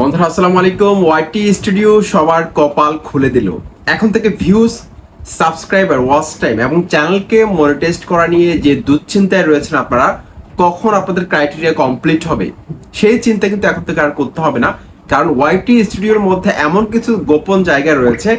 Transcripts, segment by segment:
বন্ধুরা, আসসালামু আলাইকুম। ওয়াইটি স্টুডিও সবার কপাল খুলে দিল। এখন থেকে ভিউজ সাবস্ক্রাইবার ওয়াচ টাইম এবং চ্যানেলকে মনিটাইজ করা নিয়ে যে দুশ্চিন্তায় রয়েছেন আপনারা, কখন আপনাদের ক্রাইটেরিয়া কমপ্লিট হবে? সেই চিন্তা কিন্তু এখন থেকে আর করতে হবে না। কারণ ওয়াইটি স্টুডিওর মধ্যে এমন কিছু গোপন জায়গা রয়েছে,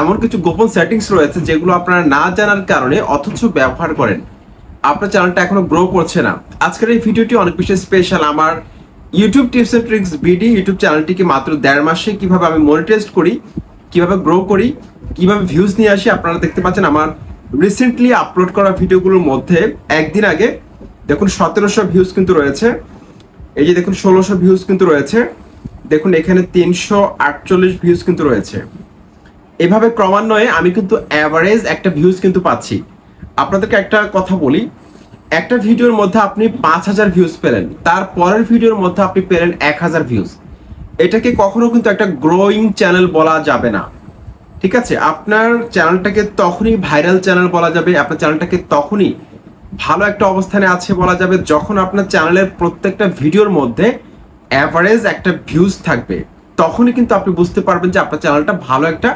এমন কিছু গোপন সেটিংস রয়েছে যেগুলো আপনারা না জানার কারণে অথচ ব্যবহার করেন। আপনার চ্যানেলটা এখনও গ্রো করছে না। আজকের এই ভিডিওটি অনেক বেশি স্পেশাল আমার YouTube tips and tricks BD YouTube চ্যানেলটিকে মাত্র দেড় মাসে কীভাবে আমি মনিটাইজ করি, কীভাবে গ্রো করি, কীভাবে ভিউজ নিয়ে আসি আপনারা দেখতে পাচ্ছেন আমার রিসেন্টলি আপলোড করা ভিডিওগুলোর মধ্যে একদিন আগে দেখুন সতেরোশো ভিউজ কিন্তু রয়েছে। এই যে দেখুন ষোলোশো ভিউজ কিন্তু রয়েছে। দেখুন এখানে তিনশো আটচল্লিশ ভিউজ কিন্তু রয়েছে। এভাবে ক্রমান্বয়ে আমি কিন্তু অ্যাভারেজ একটা ভিউজ কিন্তু পাচ্ছি। আপনাদেরকে একটা কথা বলি একটা ভিডিওর মধ্যে আপনি পাঁচ হাজার ভিউজ পেলেন, তার পরের ভিডিওর মধ্যে আপনি পেলেন এক হাজার ভিউজ এটাকে কখনো কিন্তু একটা গ্রোয়িং চ্যানেল বলা যাবে না। ঠিক আছে? আপনার চ্যানেলটাকে তখনই ভাইরাল চ্যানেল বলা যাবে, আপনার চ্যানেলটাকে তখনই ভালো একটা অবস্থানে আছে বলা যাবে, যখন আপনার চ্যানেলের প্রত্যেকটা ভিডিওর মধ্যে অ্যাভারেজ একটা ভিউজ থাকবে। তখনই কিন্তু আপনি বুঝতে পারবেন যে আপনার চ্যানেলটা ভালো একটা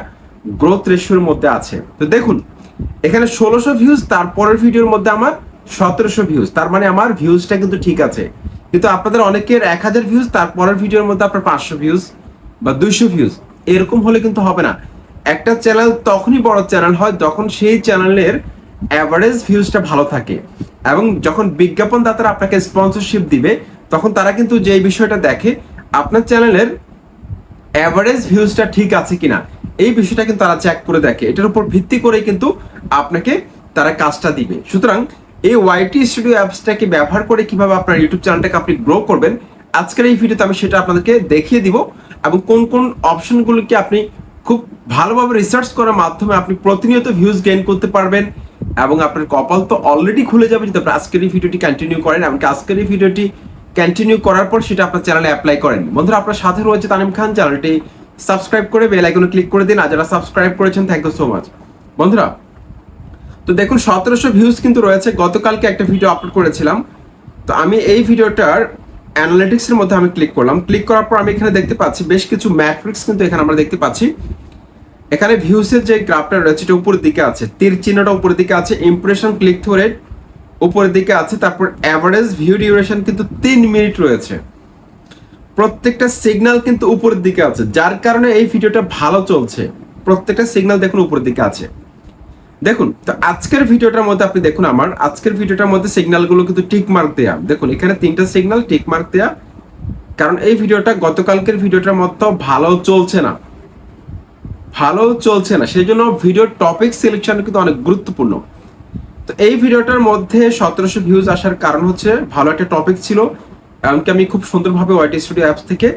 গ্রোথ রেশিওর মধ্যে আছে। তো দেখুন, এখানে ষোলোশো ভিউজ তারপরের ভিডিওর মধ্যে আমার সতেরোশো ভিউজ তার মানে আমার ভিউজটা কিন্তু ঠিক আছে। কিন্তু আপনাদের অনেকের এক হাজার ভিউজ তারপরের ভিডিওর মধ্যে আপনার পাঁচশো ভিউজ বা দুইশো ভিউজ এরকম হলে কিন্তু হবে না। একটা চ্যানেল তখনই বড় চ্যানেল হয় যখন সেই চ্যানেলের অ্যাভারেজ ভিউজটা ভালো থাকে। এবং যখন বিজ্ঞাপন দাতারা আপনাকে স্পন্সরশিপ দিবে, তখন তারা কিন্তু যে বিষয়টা দেখে, আপনার চ্যানেলের অ্যাভারেজ ভিউজটা ঠিক আছে কিনা, এই বিষয়টা কিন্তু তারা চেক করে দেখে। এটার উপর ভিত্তি করে কিন্তু আপনাকে তারা কাজটা দিবে। সুতরাং এই ওয়াইটি স্টুডিও অ্যাপসটাকে ব্যবহার করে কীভাবে আপনার ইউটিউব চ্যানেলটাকে আপনি গ্রো করবেন? আজকের এই ভিডিওতে আমি সেটা আপনাদেরকে দেখিয়ে দিব এবং কোন কোন অপশনগুলোকে আপনি খুব ভালোভাবে রিসার্চ করার মাধ্যমে আপনি প্রতিনিয়ত ভিউজ গেইন করতে পারবেন এবং আপনার কপাল তো অলরেডি খুলে যাবে যদি আপনি আজকের এই ভিডিওটি কন্টিনিউ করেন এমনকি আজকের এই ভিডিওটি কন্টিনিউ করার পর সেটা আপনার চ্যানেলে অ্যাপ্লাই করেন। বন্ধুরা, আপনার সাথে রয়েছে তানিম খান। চ্যানেলটি সাবস্ক্রাইব করে বেল ক্লিক করে দিন। আর যারা সাবস্ক্রাইব করেছেন থ্যাংক ইউ সো মাচ বন্ধুরা তো দেখুন, সতেরোশো ভিউজ কিন্তু রয়েছে। গতকালকে একটা ভিডিও আপলোড করেছিলাম। তো আমি এই ভিডিওটার অ্যানালিটিক্সের মধ্যে আমি ক্লিক করলাম। ক্লিক করার পর আমি এখানে দেখতে পাচ্ছি, বেশ কিছু ম্যাট্রিক্স কিন্তু এখানে আমরা দেখতে পাচ্ছি। এখানে ভিউসের যে গ্রাফটা রয়েছে, এটা উপরের দিকে আছে। তীর চিহ্নটা উপরের দিকে আছে ইমপ্রেশন ক্লিক রেট উপরের দিকে আছে, তারপর অ্যাভারেজ ভিউ ডিউরেশন কিন্তু তিন মিনিট রয়েছে। প্রত্যেকটা সিগন্যাল কিন্তু উপরের দিকে আছে, যার কারণে এই ভিডিওটা ভালো চলছে। প্রত্যেকটা সিগনাল দেখুন উপরের দিকে আছে। দেখুন, তো আজকের ভিডিওটার মধ্যে আপনি দেখুন আমার, আজকের ভিডিওটার মধ্যে সিগন্যালগুলো কিন্তু টিক মার্ক দেয়া। দেখুন, এখানে তিনটা সিগন্যাল টিক মার্ক দেয়া। কারণ এই ভিডিওটা গতকালকের ভিডিওটার মতো ভালো চলছে না। ভালো চলছে না। সেই জন্য ভিডিওর টপিক সিলেকশন কিন্তু অনেক গুরুত্বপূর্ণ। তো এই ভিডিওটার মধ্যে সতেরোশো ভিউজ আসার কারণ হচ্ছে ভালো একটা টপিক ছিল। এমনকি আমি খুব সুন্দরভাবে ওয়াইটি স্টুডিও অ্যাপস থেকে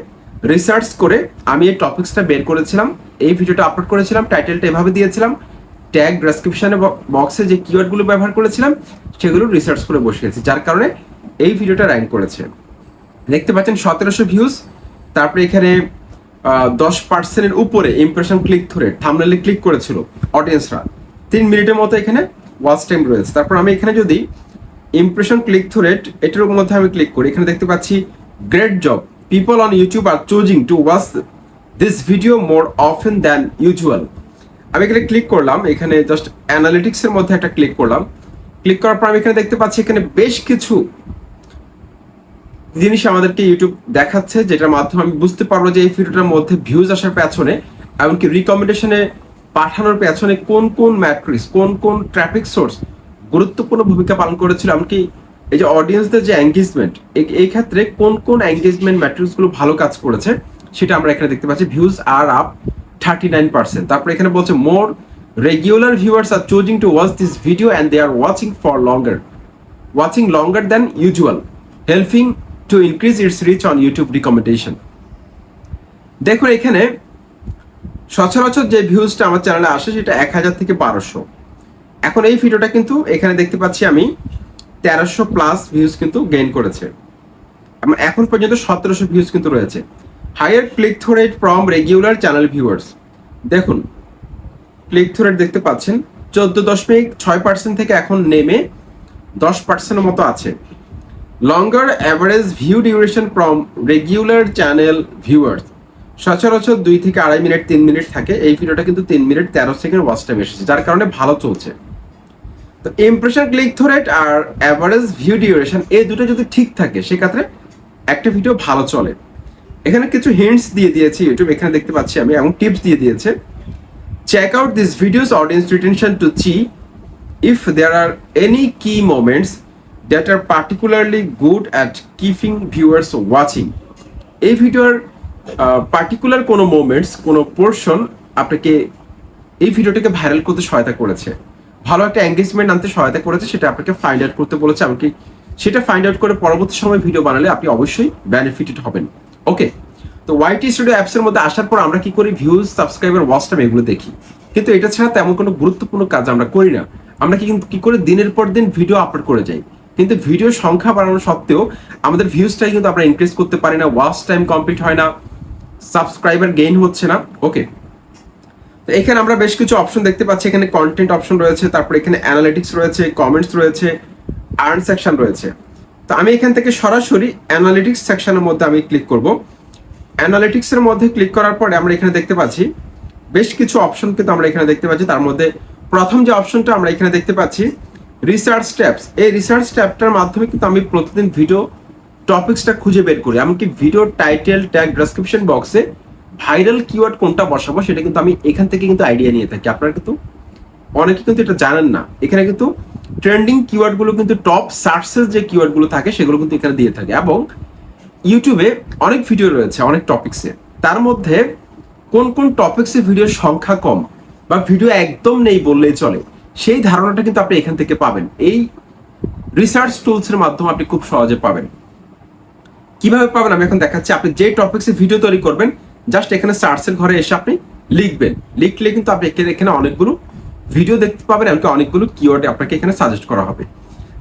রিসার্চ করে আমি এই টপিক্সটা বের করেছিলাম। এই ভিডিওটা আপলোড করেছিলাম টাইটেলটা এভাবে দিয়েছিলাম। ট্যাগ ডেসক্রিপশনে বক্সে যে কিওয়ার্ডগুলো ব্যবহার করেছিলাম, সেগুলো রিসার্চ করে বসিয়েছি যার কারণে এই ভিডিওটা র্যাঙ্ক করেছে। দেখতে পাচ্ছেন, সতেরোশো ভিউজ তারপরে এখানে দশ পার্সেন্টের উপরে ইমপ্রেশন ক্লিক ধরে থামনেলে ক্লিক করেছিল অডিয়েন্সরা তিন মিনিটের মতো এখানে ওয়াচ টাইম রয়েছে। তারপর আমি এখানে যদি ইমপ্রেশন ক্লিক থ্রু রেট এটার মধ্যে আমি ক্লিক করি, এখানে দেখতে পাচ্ছি great job people on YouTube are choosing to watch this video more often than usual আমি এখানে ক্লিক করলাম, এখানে জাস্ট অ্যানালিটিক্সের মধ্যে একটা ক্লিক করলাম। ক্লিক করার পর আমি এখানে দেখতে পাচ্ছি এখানে বেশ কিছু জিনিস আমাদেরকে ইউটিউব দেখাচ্ছে, যেটার মাধ্যমে আমি বুঝতে পারব যে এই ভিডিওটার মধ্যে ভিউজ আসার পেছনে, এমনকি রিকমেন্ডেশনে পাঠানোর পেছনে কোন কোন ম্যাট্রিক্স কোন কোন ট্রাফিক সোর্স গুরুত্বপূর্ণ ভূমিকা পালন করেছিল, এমনকি এই যে অডিয়েন্সদের যে এঙ্গেজমেন্ট এই ক্ষেত্রে কোন কোন এঙ্গেজমেন্ট ম্যাট্রিক্সগুলো ভালো কাজ করেছে, সেটা আমরা এখানে দেখতে পাচ্ছি। Views are up thirty nine percent তারপরে এখানে বলছে more regular viewers are choosing to watch this video and they are watching for longer watching longer than usual helping to increase its reach on YouTube recommendation দেখুন এখানে সচরাচর যে ভিউজটা আমার চ্যানেলে আসে সেটা এক হাজার থেকে বারোশো। এখন এই ভিডিওটা কিন্তু এখানে দেখতে পাচ্ছি আমি তেরোশো প্লাস ভিউজ কিন্তু গেইন করেছে। এখন পর্যন্ত সতেরোশো ভিউজ কিন্তু রয়েছে। Higher click through from regular channel viewers দেখুন ক্লিক থ্রু দেখতে পাচ্ছেন। চোদ্দ দশমিক ছয় পার্সেন্ট থেকে এখন নেমে দশ পার্সেন্টের মতো আছে। Longer average view duration from regular channel viewers সচরাচর দুই থেকে আড়াই মিনিট, তিন মিনিট থাকে। এই ভিডিওটা কিন্তু তিন মিনিট তেরো সেকেন্ড ওয়াচ টাইম এসেছে, যার কারণে ভালো চলছে। তো ইমপ্রেশন ক্লিক থ্রু আর অ্যাভারেজ ভিউ ডিউরেশন এই দুটো যদি ঠিক থাকে, সেক্ষেত্রে একটা ভিডিও ভালো চলে। এখানে কিছু হিন্টস দিয়ে দিয়েছি ইউটিউব এখানে দেখতে পাচ্ছি আমি, এবং টিপস দিয়ে দিয়েছে। Check out this video's audience retention to see if there are any key moments that are particularly good at keeping viewers watching এই ভিডিওর পার্টিকুলার কোনো মোমেন্টস কোনো পোর্শন আপনাকে এই ভিডিওটাকে ভাইরাল করতে সহায়তা করেছে। ভালো একটা এঙ্গেজমেন্ট আনতে সহায়তা করেছে, সেটা আপনাকে ফাইন্ড আউট করতে বলেছে, এমনকি সেটা ফাইন্ড আউট করে পরবর্তী সময় ভিডিও বানালে আপনি অবশ্যই বেনিফিটেড হবেন। ওকে তো ওয়াইটি স্টুডিও অ্যাপসের মধ্যে আসার পর আমরা কি করি? ভিউজ সাবস্ক্রাইবার ওয়াচ টাইম এগুলো দেখি। কিন্তু এটা ছাড়া তেমন কোনো গুরুত্বপূর্ণ কাজ আমরা করি না। আমরা কি কিন্তু কি করে? দিনের পর দিন ভিডিও আপলোড করে যাই। কিন্তু ভিডিও সংখ্যা বাড়ানো সত্ত্বেও আমাদের ভিউজটাই কিন্তু আমরা ইনক্রিজ করতে পারি না। ওয়াচ টাইম কমপ্লিট হয় না। সাবস্ক্রাইবার গেইন হচ্ছে না। ওকে তো এখানে আমরা বেশ কিছু অপশন দেখতে পাচ্ছি। এখানে কন্টেন্ট অপশন রয়েছে, তারপর এখানে অ্যানালিটিক্স রয়েছে কমেন্টস রয়েছে আর্ন সেকশন রয়েছে। তো আমি এখান থেকে সরাসরি অ্যানালিটিক্স সেকশনের মধ্যে আমি ক্লিক করব। অ্যানালিটিক্সের মধ্যে ক্লিক করার পরে আমরা এখানে দেখতে পাচ্ছি, বেশ কিছু অপশন কিন্তু আমরা এখানে দেখতে পাচ্ছি। তার মধ্যে প্রথম যে অপশনটা আমরা এখানে দেখতে পাচ্ছি রিসার্চ স্টেপস এই রিসার্চ স্টেপটার মাধ্যমে কিন্তু আমি প্রতিদিন ভিডিও টপিক্সটা খুঁজে বের করি। এমনকি ভিডিও টাইটেল ট্যাগ ডেসক্রিপশন বক্সে ভাইরাল কিওয়ার্ড কোনটা বসাবো সেটা কিন্তু আমি এখান থেকে কিন্তু আইডিয়া নিয়ে থাকি। আপনারা কিন্তু অনেকে কিন্তু এটা জানেন না। এখানে কিন্তু ট্রেন্ডিং কিওয়ার্ডগুলো কিন্তু টপ সার্চেস যে কিওয়ার্ডগুলো থাকে, সেগুলো কিন্তু এখানে দিয়ে থাকে। এবং ইউটিউবে অনেক ভিডিও রয়েছে, অনেক টপিক্সে তার মধ্যে কোন কোন টপিক্সে ভিডিওর সংখ্যা কম বা ভিডিও একদম নেই বললেই চলে, সেই ধারণাটা কিন্তু আপনি এখান থেকে পাবেন। এই রিসার্চ টুলসের মাধ্যমে আপনি খুব সহজে পাবেন। কীভাবে পাবেন? আমি এখন দেখাচ্ছি। আপনি যে টপিক্সে ভিডিও তৈরি করবেন জাস্ট এখানে সার্চের ঘরে এসে আপনি লিখবেন। লিখলে কিন্তু আপনি এখানে অনেকগুলো ভিডিও দেখতে পাবেন এমনকি অনেকগুলো কিওয়ার্ড আপনাকে এখানে সাজেস্ট করা হবে।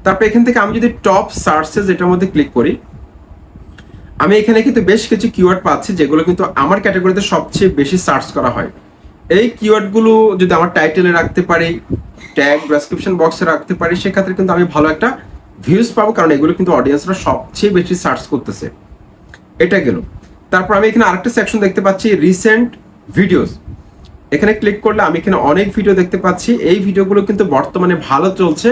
তারপর এখান থেকে আমি যদি টপ সার্চেস এটার মধ্যে ক্লিক করি, আমি এখানে কিন্তু বেশ কিছু কিওয়ার্ড পাচ্ছি যেগুলো কিন্তু আমার ক্যাটাগরিতে সবচেয়ে বেশি সার্চ করা হয়। এই কিওয়ার্ডগুলো যদি আমার টাইটেলে রাখতে পারি ট্যাগ ডেসক্রিপশন বক্সে রাখতে পারি, সেক্ষেত্রে কিন্তু আমি ভালো একটা ভিউজ পাবো কারণ এগুলো কিন্তু অডিয়েন্সরা সবচেয়ে বেশি সার্চ করতেছে। এটা গেল। তারপর আমি এখানে আরেকটা সেকশন দেখতে পাচ্ছি রিসেন্ট ভিডিওস এখানে ক্লিক করলে আমি এখানে অনেক ভিডিও দেখতে পাচ্ছি। এই ভিডিওগুলো কিন্তু বর্তমানে ভালো চলছে।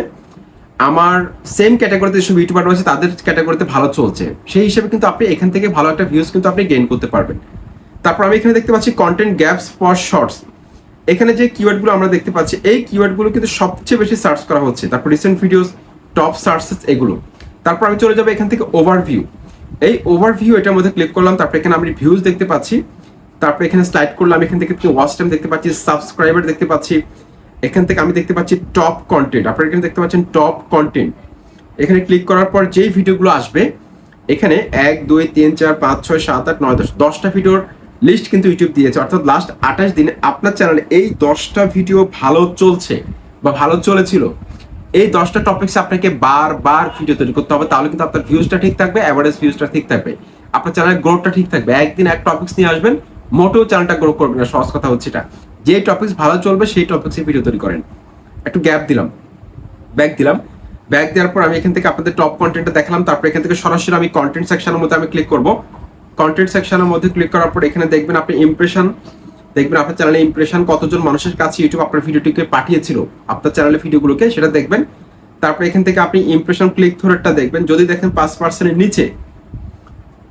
আমার সেম ক্যাটাগরিতে যেসব ইউটিউবার রয়েছে, তাদের ক্যাটাগরিতে ভালো চলছে। সেই হিসেবে কিন্তু আপনি এখান থেকে ভালো একটা ভিউজ কিন্তু আপনি গেইন করতে পারবেন। তারপর আমি এখানে দেখতে পাচ্ছি কন্টেন্ট গ্যাপস ফর শর্টস এখানে যে কিওয়ার্ডগুলো আমরা দেখতে পাচ্ছি, এই কিওয়ার্ডগুলো কিন্তু সবচেয়ে বেশি সার্চ করা হচ্ছে। তারপর রিসেন্ট ভিডিওস টপ সার্চেস এগুলো। তারপর আমি চলে যাব এখান থেকে ওভারভিউ এই ওভারভিউ এটার মধ্যে ক্লিক করলাম, তারপর এখানে আমি ভিউজ দেখতে পাচ্ছি। তারপর এখানে স্লাইড করলাম, এখান থেকে ওয়াচ টাইম দেখতে পাচ্ছি সাবস্ক্রাইবার দেখতে পাচ্ছি, এখান থেকে আমি দেখতে পাচ্ছি টপ কন্টেন্ট আপনারা এখানে দেখতে পাচ্ছেন টপ কন্টেন্ট এখানে ক্লিক করার পর যেই ভিডিওগুলো আসবে, এখানে এক, দুই, তিন, চার, পাঁচ, ছয়, সাত, আট, নয়, দশ, দশটা ভিডিওর লিস্ট কিন্তু ইউটিউব দিয়েছে। অর্থাৎ লাস্ট আঠাশ দিনে আপনার চ্যানেলে এই দশটা ভিডিও ভালো চলছে বা ভালো চলেছিল, এই দশটা টপিক্স আপনাকে বারবার ভিডিও তৈরি করতে হবে, তাহলে কিন্তু আপনার ভিউজটা ঠিক থাকবে অ্যাভারেজ ভিউজটা ঠিক থাকবে, আপনার চ্যানেলের গ্রোথটা ঠিক থাকবে। একদিন এক টপিক্স নিয়ে আসবেন মোটেও চ্যানেলটা গ্রো করবে না, সহজ কথা হচ্ছে এটা। যে টপিক্স ভালো চলবে, সেই টপিক্সে ভিডিও তৈরি করেন। একটু গ্যাপ দিলাম। ব্যাক দিলাম। ব্যাক দেওয়ার পর আমি এখান থেকে আপনাদের টপ কন্টেন্টটা দেখালাম। তারপর এখান থেকে সরাসরি আমি কন্টেন্ট সেকশনের মধ্যে আমি ক্লিক করব। কন্টেন্ট সেকশনের মধ্যে ক্লিক করার পর এখানে দেখবেন আপনি ইমপ্রেশন দেখবেন আপনার চ্যানেলে ইমপ্রেশন কতজন মানুষের কাছে ইউটিউব আপনার ভিডিওটিকে পাঠিয়েছিল, আপনার চ্যানেলের ভিডিওগুলোকে সেটা দেখবেন। তারপর এখান থেকে আপনি ইমপ্রেশন ক্লিক থ্রোটা দেখবেন। যদি দেখেন পাঁচ পার্সেন্টের নিচে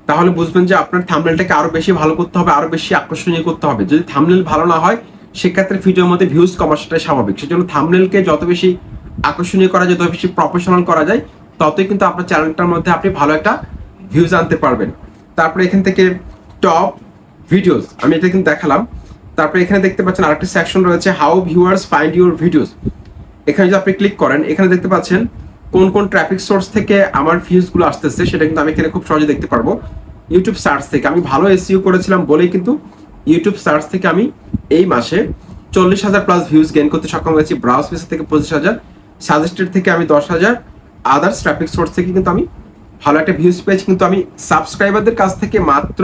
তাহলে বুঝবেন যে আপনার থামনেলটাকে আরও বেশি ভালো করতে হবে, আরও বেশি আকর্ষণীয় করতে হবে। যদি থামনেল ভালো না হয়, সেক্ষেত্রে ভিডিওর মধ্যে ভিউজ কমা সেটাই স্বাভাবিক। সেজন্য থামনেলকে যত বেশি আকর্ষণীয় করা যায়, যত বেশি প্রফেশনাল করা যায়, ততই কিন্তু আপনার চ্যানেলটার মধ্যে আপনি ভালো একটা ভিউজ আনতে পারবেন। তারপরে এখান থেকে টপ ভিডিওস আমি এটা কিন্তু দেখালাম। তারপরে এখানে দেখতে পাচ্ছেন আরেকটা সেকশন রয়েছে how viewers find your videos এখানে যদি আপনি ক্লিক করেন, এখানে দেখতে পাচ্ছেন কোন কোন ট্রাফিক সোর্স থেকে আমার ভিউজগুলো আসতেছে সেটা কিন্তু আমি এখানে খুব সহজে দেখতে পারব। ইউটিউব সার্চ থেকে। আমি ভালো এসইও করেছিলাম বলেই কিন্তু ইউটিউব সার্চ থেকে আমি এই মাসে চল্লিশ হাজার প্লাস ভিউজ গেইন করতে সক্ষম হয়েছি। ব্রাউজ পেজ থেকে পঁচিশ হাজার সাজেস্টেড থেকে আমি দশ হাজার আদার্স ট্রাফিক সোর্স থেকে কিন্তু আমি ভালো একটা ভিউজ পেয়েছি। কিন্তু আমি সাবস্ক্রাইবারদের কাছ থেকে মাত্র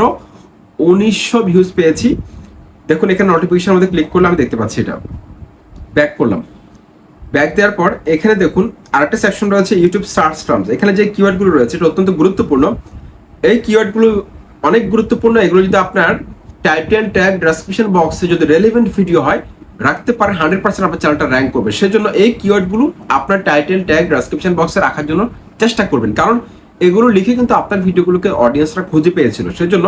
উনিশশো ভিউজ পেয়েছি। দেখুন, এখানে নোটিফিকেশনের মধ্যে ক্লিক করলে আমি দেখতে পাচ্ছি এটা। ব্যাক করলাম। ব্যাক দেওয়ার পর এখানে দেখুন আরেকটা সেকশন রয়েছে ইউটিউব সার্চ টার্মস এখানে যে কিওয়ার্ডগুলো রয়েছে, এটা অত্যন্ত গুরুত্বপূর্ণ। এই কিওয়ার্ডগুলো অনেক গুরুত্বপূর্ণ। এগুলো যদি আপনার টাইটেল ট্যাগ ডেসক্রিপশন বক্সে যদি রেলিভেন্ট ভিডিও হয়, রাখতে পারে হান্ড্রেড পার্সেন্ট আপনার চ্যানেলটা র্যাঙ্ক করবে। সেজন্য এই কিওয়ার্ডগুলো আপনার টাইটেল ট্যাগ ডেসক্রিপশন বক্সে রাখার জন্য চেষ্টা করবেন। কারণ এগুলো লিখে কিন্তু আপনার ভিডিওগুলোকে অডিয়েন্সরা খুঁজে পেয়েছিল। সেজন্য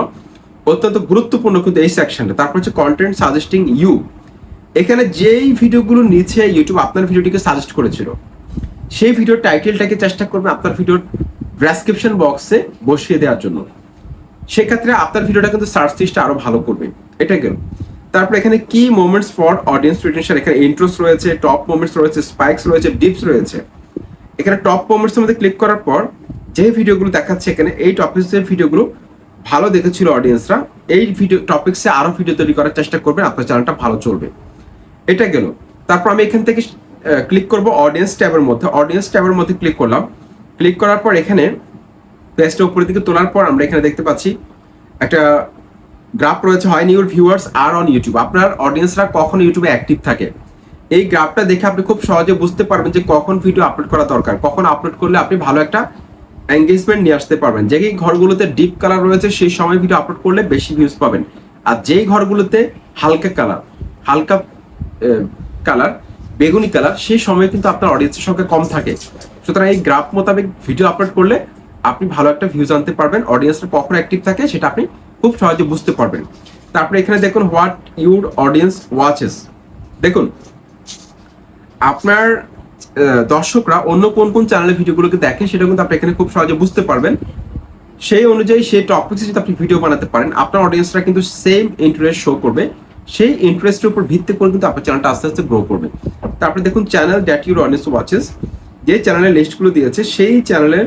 অত্যন্ত গুরুত্বপূর্ণ কিন্তু এই সেকশনটা তারপর হচ্ছে কন্টেন্ট সাজেস্টিং ইউ এখানে যেই ভিডিওগুলো নিচে ইউটিউব আপনার ভিডিওটিকে সাজেস্ট করেছিল, সেই ভিডিওর টাইটেলটাকে চেষ্টা করবেন আপনার ভিডিওর ডেসক্রিপশন বক্সে বসিয়ে দেওয়ার জন্য। সেক্ষেত্রে আপনার ভিডিওটা কিন্তু সার্চ লিস্টটা আরও ভালো করবে। এটা গেল। তারপর এখানে কি মোমেন্টস ফর অডিয়েন্স রিটেনশন এখানে ইন্ট্রোস রয়েছে টপ মোমেন্টস রয়েছে স্পাইকস রয়েছে ডিপস রয়েছে। এখানে টপ মোমেন্টসের মধ্যে ক্লিক করার পর যে ভিডিওগুলো দেখাচ্ছে, এখানে এই টপিক্সের ভিডিওগুলো ভালো দেখেছিল অডিয়েন্সরা এই ভিডিও টপিক্সে আরও ভিডিও তৈরি করার চেষ্টা করবেন, আপনার চ্যানেলটা ভালো চলবে। এটা গেল। তারপর আমি এখান থেকে ক্লিক করব অডিয়েন্স ট্যাবের মধ্যে। অডিয়েন্স ট্যাবের মধ্যে ক্লিক করলাম। ক্লিক করার পর এখানে পেজটা উপরের দিকে তোলার পর আমরা এখানে দেখতে পাচ্ছি একটা গ্রাফ রয়েছে হয় your viewers R on YouTube আপনার অডিয়েন্সরা কখন ইউটিউবে অ্যাক্টিভ থাকে? এই গ্রাফটা দেখে আপনি খুব সহজে বুঝতে পারবেন যে কখন ভিডিও আপলোড করা দরকার। কখন আপলোড করলে আপনি ভালো একটা এঙ্গেজমেন্ট নিয়ে আসতে পারবেন। যে ঘরগুলোতে ডিপ কালার রয়েছে, সেই সময় ভিডিও আপলোড করলে বেশি ভিউজ পাবেন। আর যেই ঘরগুলোতে হালকা কালার হালকা কালার বেগুনি কালার সেই সময় কিন্তু আপনার অডিয়েন্সের সংখ্যা কম থাকে। সুতরাং এই গ্রাফ মোতাবেক ভিডিও আপলোড করলে আপনি ভালো একটা ভিউজ আনতে পারবেন অডিয়েন্সটা কখন অ্যাক্টিভ থাকে সেটা আপনি খুব সহজে বুঝতে পারবেন। তারপরে এখানে দেখুন হোয়াট ইউর অডিয়েন্স ওয়াচেস দেখুন, আপনার দর্শকরা অন্য কোন কোন চ্যানেলের ভিডিওগুলোকে দেখে সেটা কিন্তু আপনি এখানে খুব সহজে বুঝতে পারবেন। সেই অনুযায়ী সেই টপিক্সে যদি আপনি ভিডিও বানাতে পারেন। আপনার অডিয়েন্সরা কিন্তু সেম ইন্টারেস্ট শো করবে। সেই ইন্টারেস্টের উপর ভিত্তি করে কিন্তু আপনার চ্যানেলটা আস্তে আস্তে গ্রো করবে। তারপরে দেখুন channel that your audience watches যে চ্যানেলের লিস্টগুলো দিয়েছে, সেই চ্যানেলের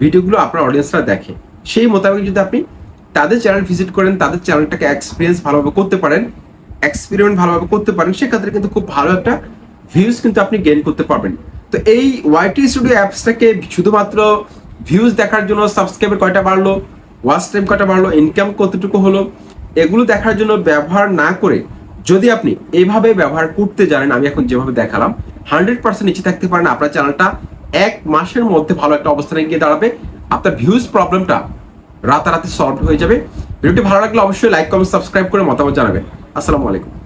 ভিডিওগুলো আপনার অডিয়েন্সরা দেখে। সেই মোতাবেক যদি আপনি তাদের চ্যানেল ভিজিট করেন, তাদের চ্যানেলটাকে এক্সপিরিয়েন্স ভালোভাবে করতে পারেন এক্সপেরিমেন্ট ভালোভাবে করতে পারেন, সেক্ষেত্রে কিন্তু খুব ভালো একটা ভিউজ কিন্তু আপনি গেইন করতে পারবেন। তো এই ওয়াইটি স্টুডিও অ্যাপসটাকে শুধুমাত্র ভিউজ দেখার জন্য সাবস্ক্রাইবার কয়টা বাড়লো? ওয়াচ টাইম কয়টা বাড়লো? ইনকাম কতটুকু হলো? এগুলো দেখার জন্য ব্যবহার না করে যদি আপনি এইভাবে ব্যবহার করতে জানেন, আমি এখন যেভাবে দেখালাম হান্ড্রেড পার্সেন্ট নিচে থাকতে পারেন। আপনার চ্যানেলটা এক মাসের মধ্যে ভালো একটা অবস্থানে গিয়ে দাঁড়াবে। আপনার ভিউজ প্রবলেমটা রাতারাতি সলভ হয়ে যাবে। ভিডিওটি ভালো লাগলে অবশ্যই লাইক কমেন্ট সাবস্ক্রাইব করে মতামত জানাবেন। আসসালামু আলাইকুম।